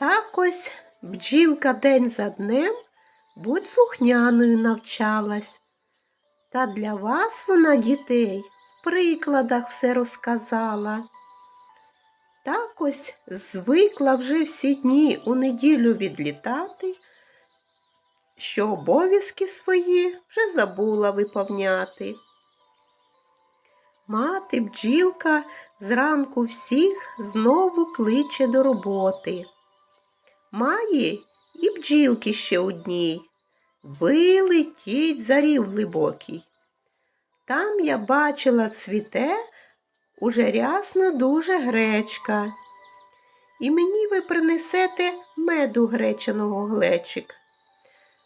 Так ось бджілка день за днем будь слухняною навчалась. Та для вас вона, дітей, в прикладах все розказала. Так ось звикла вже всі дні у неділю відлітати, що обов'язки свої вже забула виповняти. Мати бджілка зранку всіх знову кличе до роботи. Має і бджілки ще одній. Вилетіть за рів глибокий. Там я бачила цвіте уже рясно дуже гречка. І мені ви принесете меду гречаного глечик.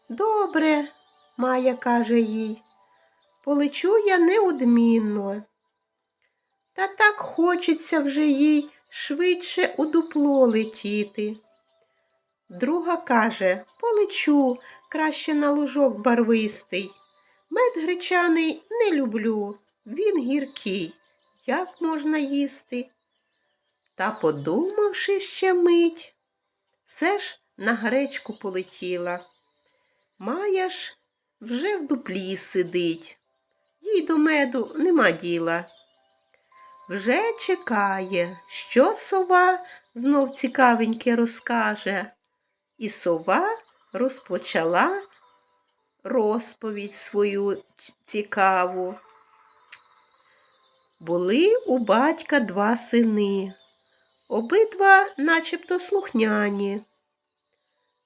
Добре, Майя каже їй, полечу я неодмінно. Та так хочеться вже їй швидше у дупло летіти. Друга каже полечу краще на лужок барвистий. Мед гречаний не люблю, він гіркий. Як можна їсти? Та, подумавши ще мить, все ж на гречку полетіла. Ж вже в дуплі сидить, їй до меду нема діла. Вже чекає, що сова знов цікавеньке розкаже. І сова розпочала розповідь свою цікаву. Були у батька два сини, обидва начебто слухняні.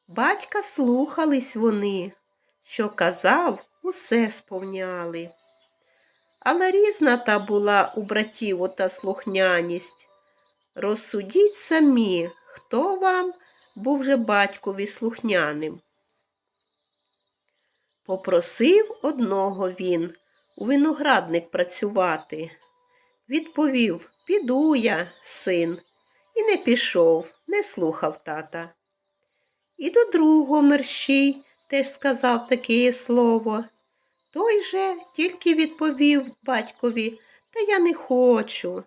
Батька слухались вони, що казав, усе сповняли. Але різна та була у братів ота слухняність. Розсудіть самі, хто вам був же батькові слухняним. Попросив одного він у виноградник працювати. Відповів Піду я, син, і не пішов, не слухав тата. І до другого мерщій теж сказав таке слово. Той же тільки відповів батькові, та я не хочу.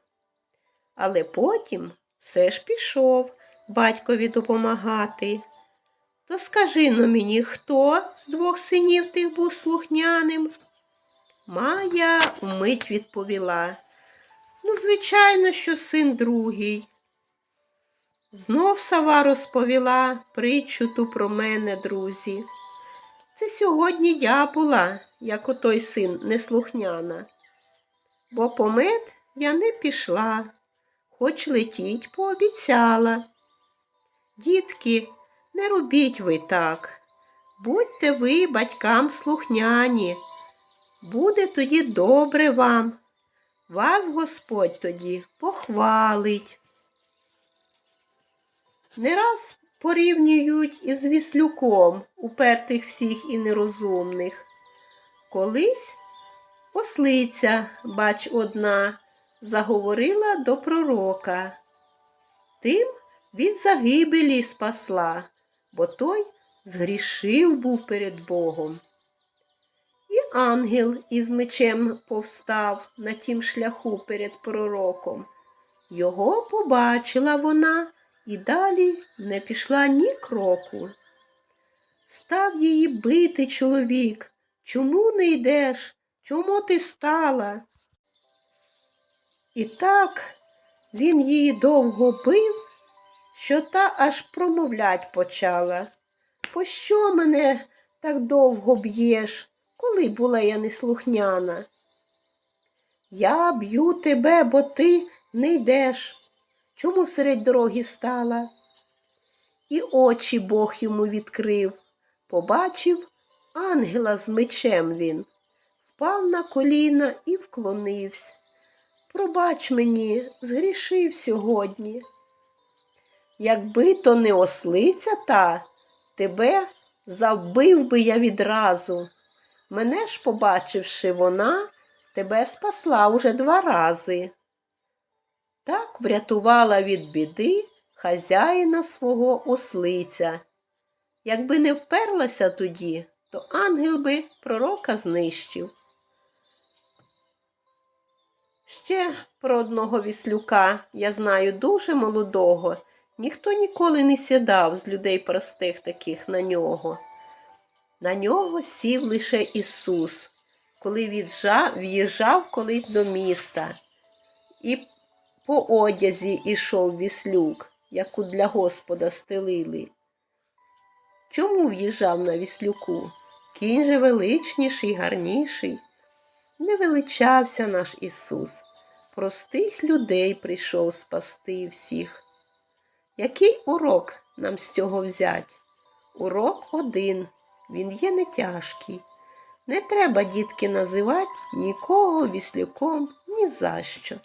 Але потім все ж пішов батькові допомагати. То скажи но мені, хто з двох синів тих був слухняним? Майя вмить відповіла. Ну, звичайно, що син другий. Знов сова розповіла притчу ту про мене, друзі. Це сьогодні я була, як отой син неслухняна. Бо по мед я не пішла, хоч летіть пообіцяла. Дітки, не робіть ви так. Будьте ви батькам слухняні. Буде тоді добре вам. Вас Господь тоді похвалить. Не раз порівнюють із віслюком, упертих всіх і нерозумних. Колись ослиця, бач, одна, заговорила до пророка. Тим від загибелі спасла, бо той згрішив був перед Богом. І ангел із мечем повстав на тім шляху перед пророком. Його побачила вона і далі не пішла ні кроку. Став її бити чоловік. Чому не йдеш? Чому ти стала? І так він її довго бив, що та аж промовлять почала. Пощо мене так довго б'єш, коли була я неслухняна? Я б'ю тебе, бо ти не йдеш. Чому серед дороги стала? І очі Бог йому відкрив. Побачив ангела з мечем він, впав на коліна і вклонився. Пробач мені, згрішив сьогодні. Якби то не ослиця та, тебе завбив би я відразу. Мене ж, побачивши вона, тебе спасла уже два рази. Так врятувала від біди хазяїна свого ослиця. Якби не вперлася тоді, то ангел би пророка знищив. Ще про одного віслюка я знаю дуже молодого, Ніхто ніколи не сідав з людей простих таких на нього. На нього сів лише Ісус, коли віджа- в'їжджав колись до міста, і по одязі ішов віслюк, яку для Господа стелили. Чому в'їжджав на віслюку? Кінь же величніший, гарніший. Не величався наш Ісус. Простих людей прийшов спасти всіх. Який урок нам з цього взять? Урок один, він є не тяжкий. Не треба, дітки, називати нікого віслюком ні за що.